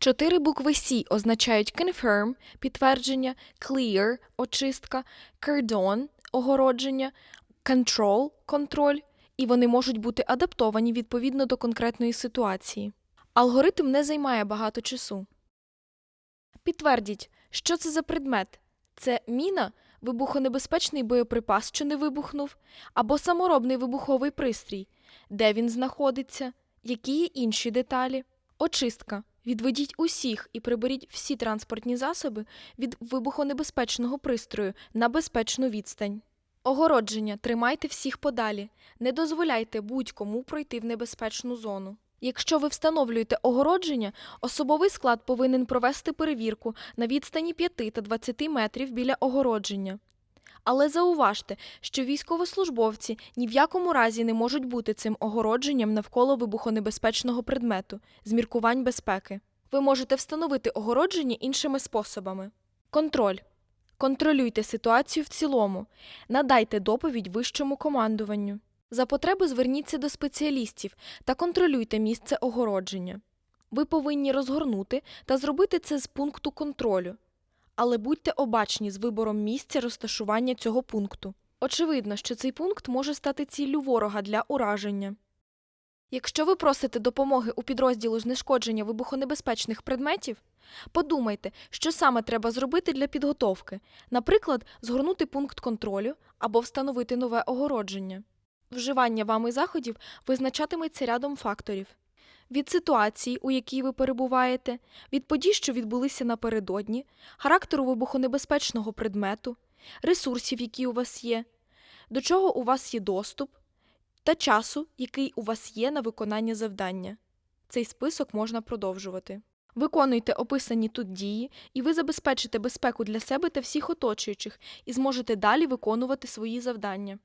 Чотири букви C означають confirm – підтвердження, clear – очистка, cordon – огородження, control – контроль, і вони можуть бути адаптовані відповідно до конкретної ситуації. Алгоритм не займає багато часу. Підтвердіть, що це за предмет. Це міна, вибухонебезпечний боєприпас, що не вибухнув, або саморобний вибуховий пристрій, де він знаходиться, які є інші деталі. Очистка. Відведіть усіх і приберіть всі транспортні засоби від вибухонебезпечного пристрою на безпечну відстань. Огородження. Тримайте всіх подалі. Не дозволяйте будь-кому пройти в небезпечну зону. Якщо ви встановлюєте огородження, особовий склад повинен провести перевірку на відстані 5 та 20 метрів біля огородження. Але зауважте, що військовослужбовці ні в якому разі не можуть бути цим огородженням навколо вибухонебезпечного предмету з міркувань безпеки. Ви можете встановити огородження іншими способами. Контроль. Контролюйте ситуацію в цілому. Надайте доповідь вищому командуванню. За потреби зверніться до спеціалістів та контролюйте місце огородження. Ви повинні розгорнути та зробити це з пункту контролю. Але будьте обачні з вибором місця розташування цього пункту. Очевидно, що цей пункт може стати ціллю ворога для ураження. Якщо ви просите допомоги у підрозділу знешкодження вибухонебезпечних предметів, подумайте, що саме треба зробити для підготовки, наприклад, згорнути пункт контролю або встановити нове огородження. Вживання вами заходів визначатиметься рядом факторів від ситуації, у якій ви перебуваєте, від подій, що відбулися напередодні, характеру вибухонебезпечного предмету, ресурсів, які у вас є, до чого у вас є доступ, та часу, який у вас є на виконання завдання. Цей список можна продовжувати. Виконуйте описані тут дії, і ви забезпечите безпеку для себе та всіх оточуючих і зможете далі виконувати свої завдання.